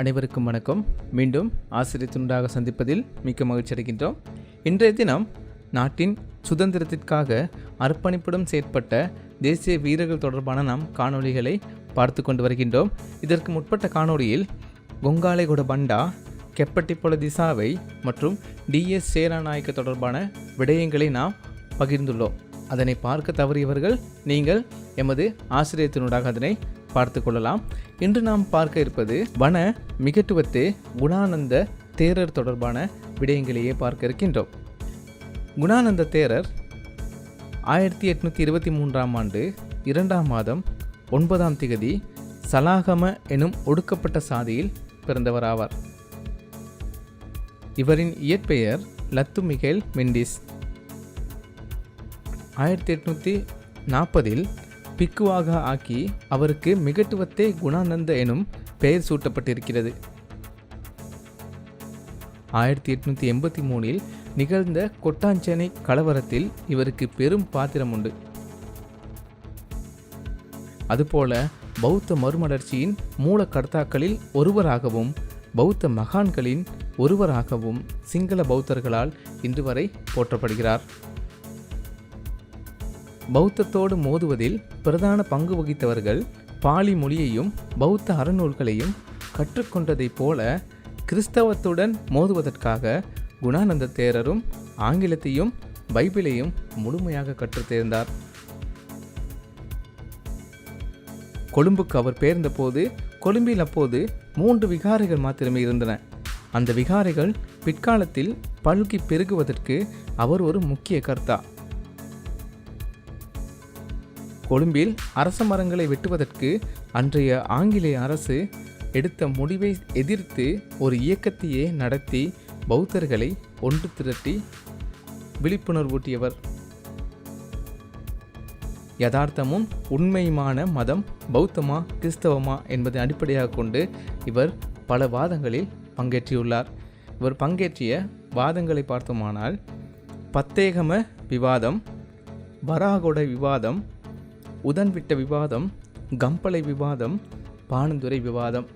அனைவருக்கும் வணக்கம். மீண்டும் ஆசிரியர் துண்டாக சந்திப்பதில் மிக்க மகிழ்ச்சி அடைகின்றோம். இன்றைய தினம் நாட்டின் சுதந்திரத்திற்காக அர்ப்பணிப்புடன் செயற்பட்ட தேசிய வீரர்கள் தொடர்பான நாம் காணொளிகளை பார்த்து கொண்டு வருகின்றோம். இதற்கு முற்பட்ட காணொளியில் கொங்காலைகுட பண்டா கெப்பட்டிப்பொல திசாவை மற்றும் டிஎஸ் சேராநாயக்க தொடர்பான விடயங்களை நாம் பகிர்ந்துள்ளோம். அதனை பார்க்க தவறியவர்கள் நீங்கள் எமது ஆசிரியத்தினூடாக அதனை பார்த்து கொள்ளலாம் இன்று நாம் பார்க்க இருப்பது வன மிகட்டுவத்தே குணானந்த தேரர் தொடர்பான விடயங்களையே பார்க்க இருக்கின்றோம். குணானந்த தேரர் ஆயிரத்தி எட்நூற்றி இருபத்தி மூன்றாம் ஆண்டு இரண்டாம் மாதம் ஒன்பதாம் திகதி சலாகம எனும் ஒடுக்கப்பட்ட சாதியில் பிறந்தவர் ஆவார் இவரின் இயற்பெயர் லத்து மிகேல் மெண்டிஸ். ஆயிரத்தி எட்நூற்றி நாற்பதில் பிக்குவாக ஆக்கி அவருக்கு மிகட்டுவத்தே குணானந்த எனும் பெயர் சூட்டப்பட்டிருக்கிறது. ஆயிரத்தி எட்நூற்றி எண்பத்தி மூணில் நிகழ்ந்த கொட்டாஞ்சேனை கலவரத்தில் இவருக்கு பெரும் பாத்திரம் உண்டு. அதுபோல பௌத்த மறுமலர்ச்சியின் மூல கர்த்தாக்களில் ஒருவராகவும் பௌத்த மகான்களின் ஒருவராகவும் சிங்கள பௌத்தர்களால் இன்று வரை போற்றப்படுகிறார். பௌத்தத்தோடு மோதுவதில் பிரதான பங்கு வகித்தவர்கள் பாலி மொழியையும் பௌத்த அறநூல்களையும் கற்றுக்கொண்டதைப் போல கிறிஸ்தவத்துடன் மோதுவதற்காக குணானந்த தேரரும் ஆங்கிலத்தையும் பைபிளையும் முழுமையாக கற்றுத் தேர்ந்தார் கொழும்புக்கு அவர் பேர்ந்தபோது கொழும்பில் அப்போது மூன்று விகாரைகள் மாத்திரமே இருந்தன. அந்த விகாரைகள் பிற்காலத்தில் பல்கி பெருகுவதற்கு அவர் ஒரு முக்கிய கர்த்தா. கொழும்பில் அரச மரங்களை வெட்டுவதற்கு அன்றைய ஆங்கிலேய அரசு எடுத்த முடிவை எதிர்த்து ஒரு இயக்கத்தையே நடத்தி பௌத்தர்களை ஒன்று திரட்டி விழிப்புணர்வூட்டியவர் யதார்த்தமும் உண்மையுமான மதம் பௌத்தமா கிறிஸ்தவமா என்பதை அடிப்படையாக கொண்டு இவர் பல வாதங்களில் பங்கேற்றியுள்ளார். இவர் பங்கேற்றிய வாதங்களை பார்த்தோமானால் பத்தேகம விவாதம் வராகொட விவாதம் உதன்விட்ட விவாதம் கம்பளை விவாதம் பானந்துரை விவாதம்.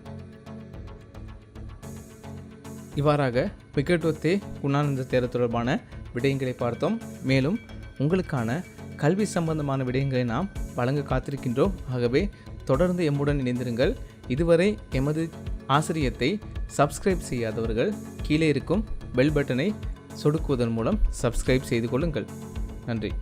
இவ்வாறாக விக்கெட்டுவத்தே குணானந்த தேர தொடர்பான விடயங்களை பார்த்தோம். மேலும் உங்களுக்கான கல்வி சம்பந்தமான விடயங்களை நாம் வழங்க காத்திருக்கின்றோம். ஆகவே தொடர்ந்து எம்முடன் இணைந்திருங்கள். இதுவரை எமது ஆசிரியத்தை சப்ஸ்கிரைப் செய்யாதவர்கள் கீழே இருக்கும் பெல் பட்டனை சொடுக்குவதன் மூலம் சப்ஸ்கிரைப் செய்து கொள்ளுங்கள். நன்றி.